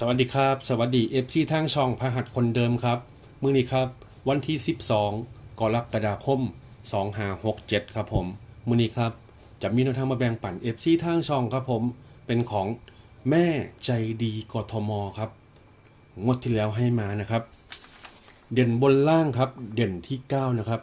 สวัสดีครับ สวัสดีเอฟซีทางช่องพหัสคนเดิมครับ มื้อนี้ครับ วันที่ 12กรกฎาคม2567 ครับผม มื้อนี้ครับ จะมีแนวทางมาแบ่งปันเอฟซีทางช่องครับผม เป็นของแม่ใจดีกทมครับ งวดที่แล้วให้มานะครับ เด่นบนล่างครับ เด่นที่ 9 นะครับ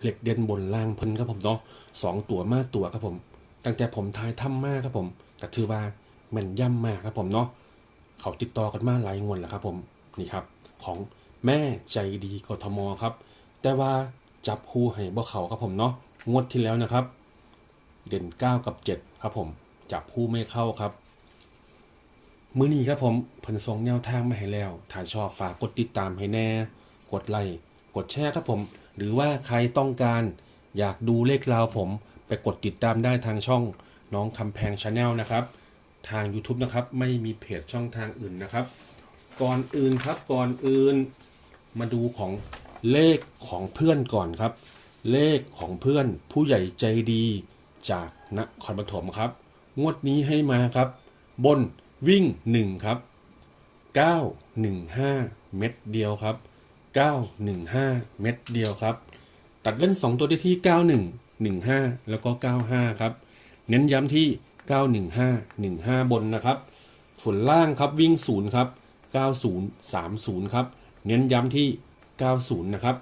เหล็กเด่นบนล่างเพิ่นครับผมเนาะสองตัวมาตัวครับผม ตั้งแต่ผมทายถ้ำมากครับผมก็ถือว่าแม่นย่ำมากครับผมเนาะ เขาติดต่อกันมาหลายงวดแล้วครับผมนี่ครับของแม่ใจดีกทมครับ แต่ว่าจับคู่ให้บ่เขาครับผมเนาะงวดที่แล้วนะครับ เด่น 9 กับ 7 ครับผมจับคู่ไม่เข้าครับ มื้อนี้ครับผมเพิ่นส่งแนวทางมาให้แล้วถ้าชอบฝากกดติดตามให้แน่ กดไลค์กดแชร์ครับผม หรือว่าใครต้องการ อยากดูเลขราวผม ไปกดติดตามได้ทางช่องน้องคำแพงชาแนลนะครับ ทาง YouTube นะครับ ไม่มีเพจช่องทางอื่นนะครับ ก่อนอื่นครับก่อนอื่นมาดูของเลขของเพื่อนก่อนครับ เลขของเพื่อนผู้ใหญ่ใจดีจากนครปฐมครับ งวดนี้ให้มาครับ บนวิ่ง 1 ครับ 915 เม็ดเดียวครับ 915 เม็ดเดียวครับ ตัดเล่น 2 ตัวได้ที่ 91 15 แล้วก็ 95 ครับ เน้นย้ำที่ 915 15 บนนะครับส่วนล่างครับวิ่ง0ครับ90 30ครับเน้นย้ำที่ 90 นะครับ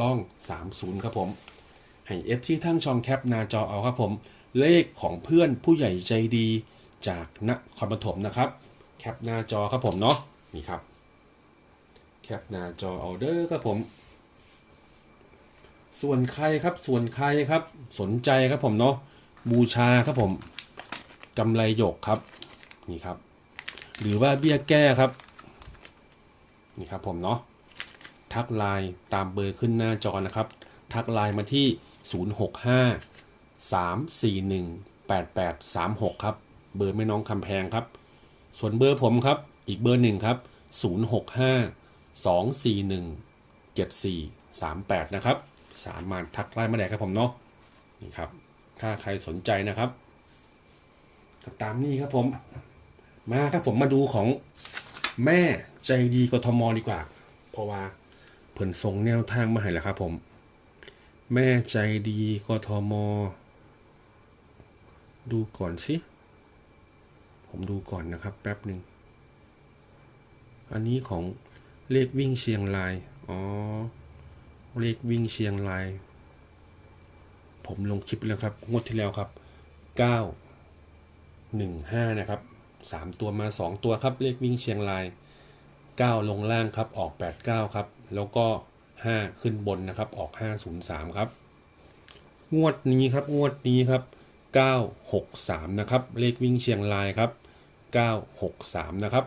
ล่อง 30 ครับผม ให้เอฟที่ทั้งช่องแคปหน้าจอเอาครับผม เลขของเพื่อนผู้ใหญ่ใจดีจากนครปฐมนะครับ แคปหน้าจอครับผมเนาะนี่ครับ แคปหน้าจอเอาเดอร์ครับผม ส่วนใครครับส่วนใครครับสนใจครับผมเนาะบูชาครับผม กำไรหยกครับนี่ครับ หรือว่าเบี้ยแก้ครับนี่ครับผมเนาะทักไลน์ตามเบอร์ขึ้นหน้าจอนะครับ ทักไลน์มาที่ 065 341 8836 ครับ เบอร์แม่น้องคำแพงครับ ส่วนเบอร์ผมครับอีกเบอร์หนึ่งครับ 065 241 7438 นะครับ สามารถทักไลน์มาได้ครับผมเนาะนี่ครับ ถ้าใครสนใจนะครับ ก็ตามนี้ครับผม มาครับผมมาดูของแม่ใจดีกทมดีกว่า เพราะว่าเพิ่นส่งแนวทางมาให้แล้วครับผม แม่ใจดีกทม ดูก่อนสิผมดูก่อนนะครับแป๊บหนึ่ง อันนี้ของเลขวิ่งเชียงราย อ๋อ เลขวิ่งเชียงราย ผมลงคลิปไปแล้วครับ งวดที่แล้วครับ 9 1 5 นะครับ 3 ตัวมา 2 ตัวครับ เลขวิ่งเชียงราย 9 ลงล่างครับ ออก 89 ครับ แล้วก็ 5 ขึ้นบนนะครับ ออก 503 ครับ งวดนี้ครับ งวดนี้ครับ 963 นะครับ เลขวิ่งเชียงรายครับ 963 นะครับ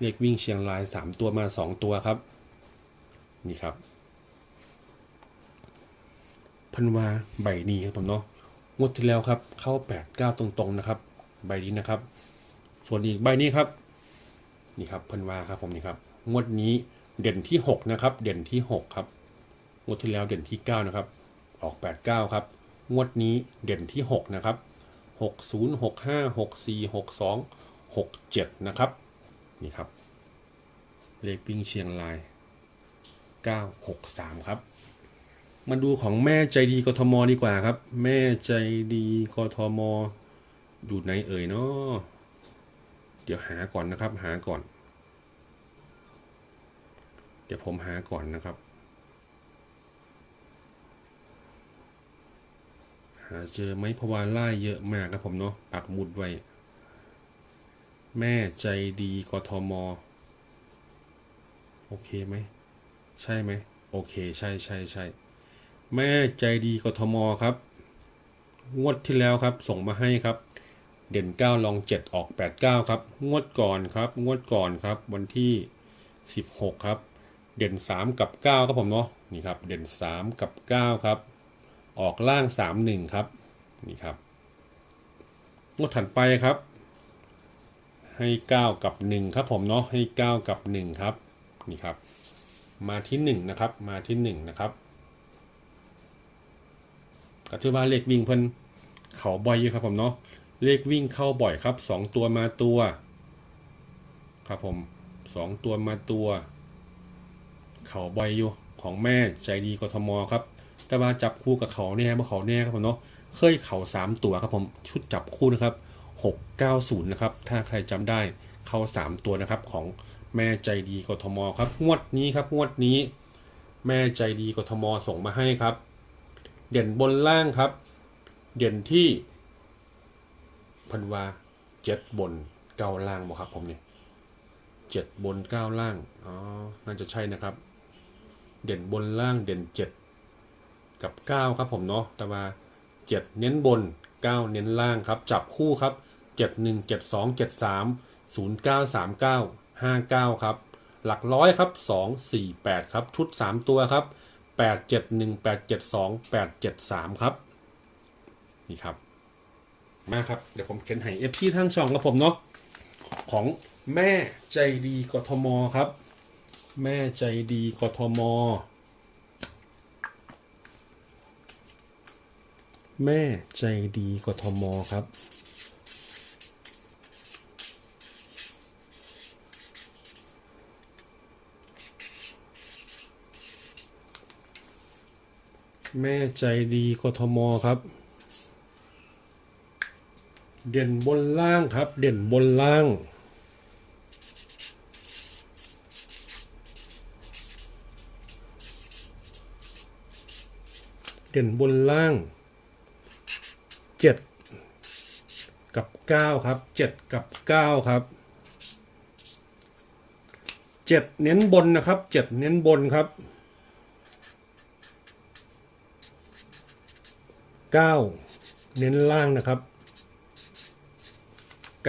เลขวิ่งเชียงราย 3 ตัวมา 2 ตัวครับ นี่ครับ พันวาใบนี้ครับผมเนาะงวดที่แล้วครับเข้า 8 9 ตรงๆนะครับ ใบนี้นะครับ ส่วนอีกใบนี้ครับ นี่ครับพันวาครับผมนี่ครับงวดนี้เด่นที่ 6 นะครับ เด่นที่ 6 ครับงวดที่แล้วเด่นที่ 9 นะครับ ออก 8 9 ครับ งวดนี้เด่นที่ 6 นะครับ 60 65 64 62 67 นะครับ นี่ครับ เลขวิ่งเชียงราย 963 ครับ มาดูของแม่ใจดีกทมดีกว่าครับ แม่ใจดีกทม อยู่ไหนเอ่ยเนาะเดี๋ยวหาก่อนนะครับ หาก่อน เดี๋ยวผมหาก่อนนะครับ หาเจอไหมเพราะว่าไล่เยอะมากครับผมเนาะปักหมุดไว้ แม่ใจดีกทม โอเคไหม ใช่ไหม โอเค ใช่ใช่ใช่แม่ใจดีกทมครับ งวดที่แล้วครับ ส่งมาให้ครับ เด่น 9 ลอง 7 ออก 89 ครับ งวดก่อนครับ งวดก่อนครับ วันที่ 16 ครับ เด่น 3 กับ 9 ครับผมเนาะ นี่ครับ เด่น 3 กับ 9 ครับ ออกล่าง 31 ครับ นี่ครับ งวดถัดไปครับ ให้ 9 กับ 1 ครับผมเนาะ ให้ 9 กับ 1 ครับ นี่ครับ มาที่ 1 นะครับ มาที่ 1 นะครับก็ถือว่าเลขวิ่งเพิ่นเขาบ่อยอยู่ครับผมเนาะ เลขวิ่งเข้าบ่อยครับสองตัวมาตัว ครับผมสองตัวมาตัว เขาใบอยอยู่ของแม่ใจดีกทมครับ แต่ว่าจับคู่กับเขาแน่บ่เขาแน่ครับผมเนาะเคยเขาสามตัวครับผมชุดจับคู่นะครับ 690 นะครับ ถ้าใครจำได้เข้าสามตัวนะครับของแม่ใจดีกทมครับงวดนี้ครับงวดนี้ แม่ใจดีกทมส่งมาให้ครับ เด่นบนล่างครับ เด่นที่ พันวาเจ็ดบนเก้าล่างบ่ครับผมเนี่ยเจ็ดบนเก้าล่าง อ๋อ น่าจะใช่นะครับ เด่นบนล่างเด่นเจ็ดกับเก้าครับผมเนาะ แต่ว่าเจ็ดเน้นบนเก้าเน้นล่างครับ จับคู่ครับเจ็ดหนึ่งเจ็ดสองเจ็ดสามศูนย์เก้าสามเก้าห้าเก้าครับ หลักร้อยครับสองสี่แปดครับ ชุดสามตัวครับแปดเจ็ดหนึ่งแปดเจ็ดสองแปดเจ็ดสามครับ นี่ครับ มาครับ เดี๋ยวผมเขียนให้เอฟที่ทั้งช่องกับผมเนาะของแม่ใจดีกทมครับ แม่ใจดีกทม แม่ใจดีกทมครับแม่ใจดีกทมครับ เด่นบนล่างครับ เด่นบนล่าง เด่นบนล่างเจ็ดกับเก้าครับเจ็ดกับเก้าครับเจ็ดเน้นบนนะครับเจ็ดเน้นบนครับเก้าเน้นล่างนะครับ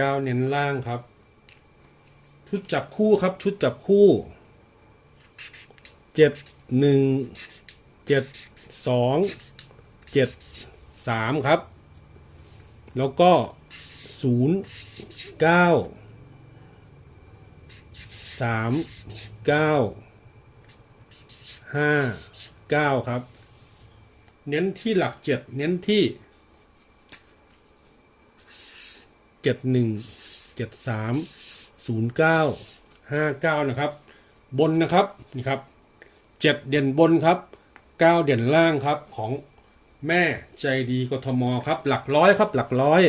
เก้าเน้นล่างครับ ชุดจับคู่ครับ ชุดจับคู่เจ็ดหนึ่งเจ็ดสองเจ็ดสามครับ แล้วก็ศูนย์เก้าสามเก้าห้าเก้าครับ เน้นที่หลักเจ็ดเน้นที่ เจ็ดหนึ่งเจ็ดสามศูนย์เก้าห้าเก้านะครับ บนนะครับนี่ครับเจ็ดเด่นบนครับเก้าเด่นล่างครับของแม่ใจดีกทมครับ หลักร้อยครับ หลักร้อย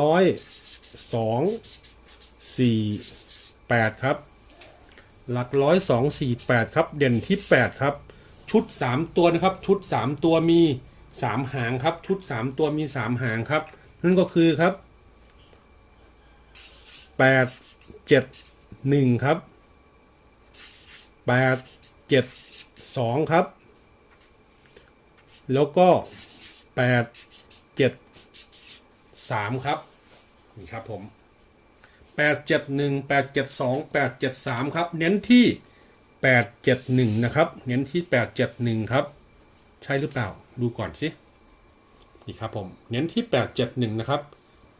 ร้อยสองสี่แปดครับ หลักร้อยสองสี่แปดครับ เด่นที่แปดครับ ชุดสามตัวนะครับ ชุดสามตัวมี สามหางครับ ชุดสามตัวมีสามหางครับ นั่นก็คือครับแปดเจ็ดหนึ่งครับแปดเจ็ดสองครับ แล้วก็แปดเจ็ดสามครับ นี่ครับผมแปดเจ็ดหนึ่งแปดเจ็ดสองแปดเจ็ดสามครับ เน้นที่แปดเจ็ดหนึ่งนะครับ เน้นที่แปดเจ็ดหนึ่งครับ ใช่หรือเปล่าดูก่อนสินี่ครับผมเน้นที่แปดเจ็ดหนึ่งนะครับ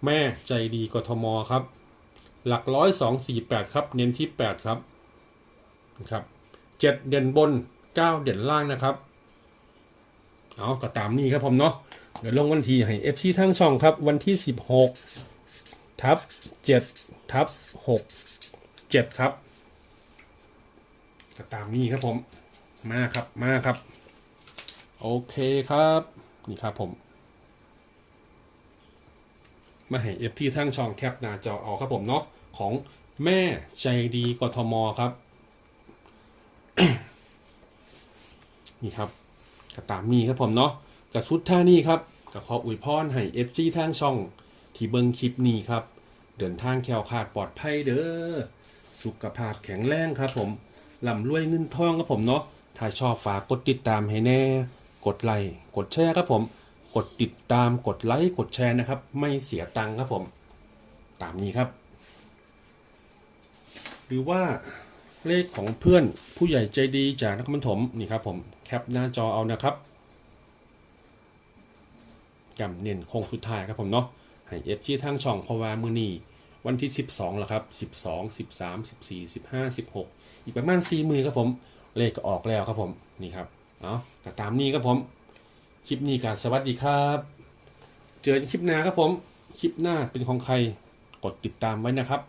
แม่ใจดีกทมครับ หลักร้อยสองสี่แปดครับ เน้นที่แปดครับนะครับเจ็ดเด่นบนเก้าเด่นล่างนะครับ เอาก็ตามนี้ครับผมเนาะเดี๋ยวลงวันที่ให้ FC ทั้งช่องครับ วันที่ 16 ทับ 7 ทับ 6 7 ครับก็ตามนี้ครับผม มาครับ มาครับ โอเคครับ นี่ครับผม มาให้ FT ทั้งช่องแคปหน้าจอเอาครับผมเนาะของแม่ใจดีกทมครับ นี่ครับก็ตามนี้ครับผมเนาะกระสุดท่านี้ครับก็ขออวยพรให้เอฟซีทางช่อง ที่เบิ้งคลิปนี้ครับ เดินทางแคล้วคลาดปลอดภัยเด้อสุขภาพแข็งแรงครับผมลำรวยเงินทองครับผมเนาะถ้าชอบฝากกดติดตามให้แน่ กดไลค์กดแชร์ครับผม กดติดตามกดไลค์กดแชร์นะครับ ไม่เสียตังค์ครับผม ตามนี้ครับ หรือว่าเลขของเพื่อนผู้ใหญ่ใจดีจากนครปฐมนี่ครับผมแคปหน้าจอเอานะครับกำเน้นโค้งสุดท้ายครับผมเนาะให้เอฟที่ทางช่องพาะว่ามือนีวันที่ 12แล้วครับ 12 13 14 15 16 อีกประมาณ4มือครับผม เลขก็ออกแล้วครับผม นี่ครับ เอาก็ตามนี้ครับผม คลิปนี้ก็สวัสดีครับ เจอกันคลิปหน้าครับผม คลิปหน้าเป็นของใคร กดติดตามไว้นะครับ